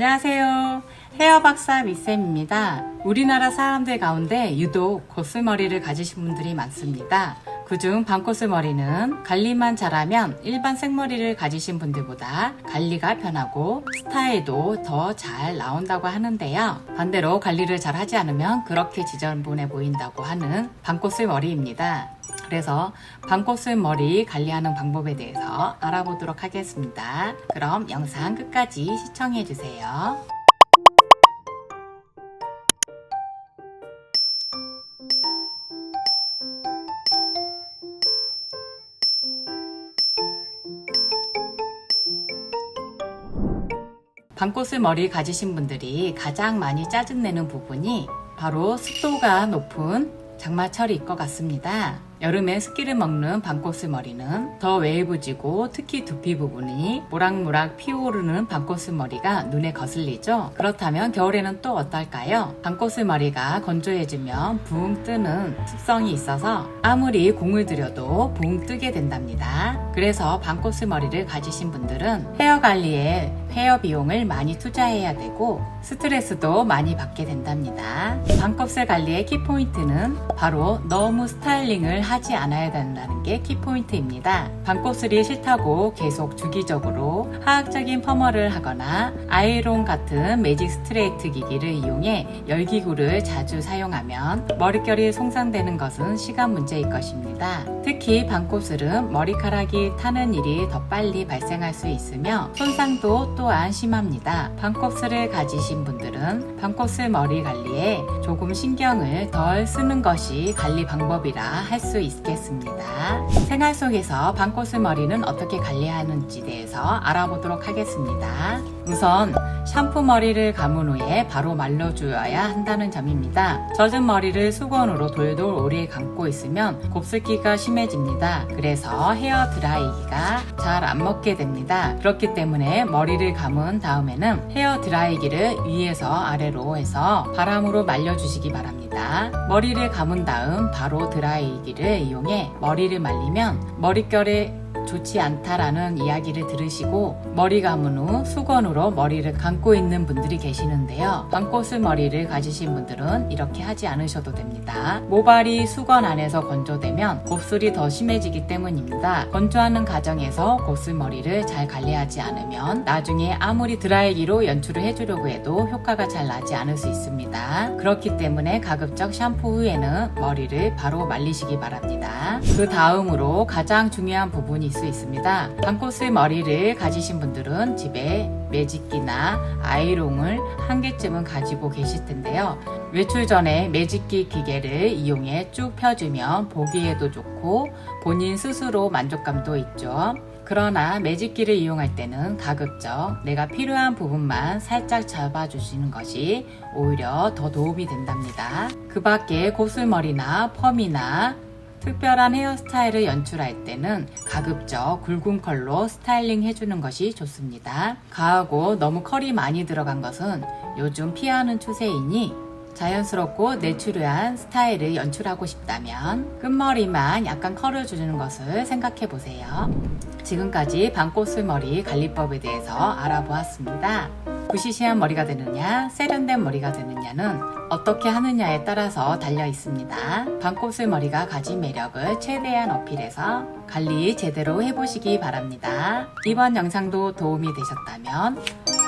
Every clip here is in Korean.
안녕하세요. 헤어 박사 미쌤입니다. 우리나라 사람들 가운데 유독 고슬머리를 가지신 분들이 많습니다. 그중 반코슬머리는 관리만 잘하면 일반 생머리를 가지신 분들보다 관리가 편하고 스타일도 더 잘 나온다고 하는데요. 반대로 관리를 잘 하지 않으면 그렇게 지저분해 보인다고 하는 반코슬머리입니다. 그래서 반코슬 머리 관리하는 방법에 대해서 알아보도록 하겠습니다. 그럼 영상 끝까지 시청해 주세요. 반코슬 머리 가지신 분들이 가장 많이 짜증내는 부분이 바로 습도가 높은 장마철일 것 같습니다. 여름에 습기를 먹는 반코스 머리는 더 웨이브지고 특히 두피 부분이 모락모락 피어오르는 반코스 머리가 눈에 거슬리죠. 그렇다면 겨울에는 또 어떨까요? 반코스 머리가 건조해지면 붕 뜨는 습성이 있어서 아무리 공을 들여도 붕 뜨게 된답니다. 그래서 반코스 머리를 가지신 분들은 헤어 관리에 헤어 비용을 많이 투자해야 되고 스트레스도 많이 받게 된답니다. 반곱슬 관리의 키포인트는 바로 너무 스타일링을 하지 않아야 된다는 게 키포인트입니다. 반곱슬이 싫다고 계속 주기적으로 화학적인 펌어를 하거나 아이론 같은 매직 스트레이트 기기를 이용해 열기구를 자주 사용하면 머릿결이 손상되는 것은 시간 문제일 것입니다. 특히 반곱슬은 머리카락이 타는 일이 더 빨리 발생할 수 있으며 손상도 또한 심합니다. 반곱슬을 가지신 분들은 반곱슬 머리 관리에 조금 신경을 덜 쓰는 것이 관리 방법이라 할수 있겠습니다. 생활 속에서 반곱슬 머리는 어떻게 관리하는지 대해서 알아보도록 하겠습니다. 우선 샴푸 머리를 감은 후에 바로 말려주어야 한다는 점입니다. 젖은 머리를 수건으로 돌돌 오래 감고 있으면 곱슬기가 심해집니다. 그래서 헤어 드라이기가 잘 안 먹게 됩니다. 그렇기 때문에 머리를 감은 다음에는 헤어 드라이기를 위에서 아래로 해서 바람으로 말려주시기 바랍니다. 머리를 감은 다음 바로 드라이기를 이용해 머리를 말리면 머릿결에 좋지 않다라는 이야기를 들으시고 머리 감은 후 수건으로 머리를 감고 있는 분들이 계시는데요. 반코슬 머리를 가지신 분들은 이렇게 하지 않으셔도 됩니다. 모발이 수건 안에서 건조되면 곱슬이 더 심해지기 때문입니다. 건조하는 과정에서 곱슬 머리를 잘 관리하지 않으면 나중에 아무리 드라이기로 연출을 해주려고 해도 효과가 잘 나지 않을 수 있습니다. 그렇기 때문에 가급적 샴푸 후에는 머리를 바로 말리시기 바랍니다. 그 다음으로 가장 중요한 부분이 수 있습니다. 반코슬 머리를 가지신 분들은 집에 매직기나 아이롱을 한 개쯤은 가지고 계실 텐데요. 외출 전에 매직기 기계를 이용해 쭉 펴주면 보기에도 좋고 본인 스스로 만족감도 있죠. 그러나 매직기를 이용할 때는 가급적 내가 필요한 부분만 살짝 잡아주시는 것이 오히려 더 도움이 된답니다. 그 밖에 고슬머리나 펌이나 특별한 헤어스타일을 연출할 때는 가급적 굵은 컬로 스타일링 해주는 것이 좋습니다. 가하고 너무 컬이 많이 들어간 것은 요즘 피하는 추세이니 자연스럽고 내추럴한 스타일을 연출하고 싶다면 끝머리만 약간 컬을 주는 것을 생각해 보세요. 지금까지 반꽃슬머리 관리법에 대해서 알아보았습니다. 부시시한 머리가 되느냐, 세련된 머리가 되느냐는 어떻게 하느냐에 따라서 달려 있습니다. 반꽃슬 머리가 가진 매력을 최대한 어필해서 관리 제대로 해보시기 바랍니다. 이번 영상도 도움이 되셨다면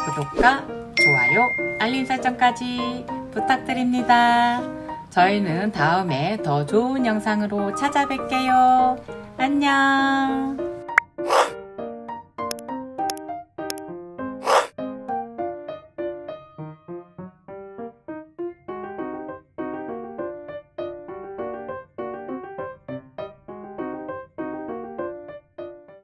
구독과 좋아요, 알림 설정까지 부탁드립니다. 저희는 다음에 더 좋은 영상으로 찾아뵐게요.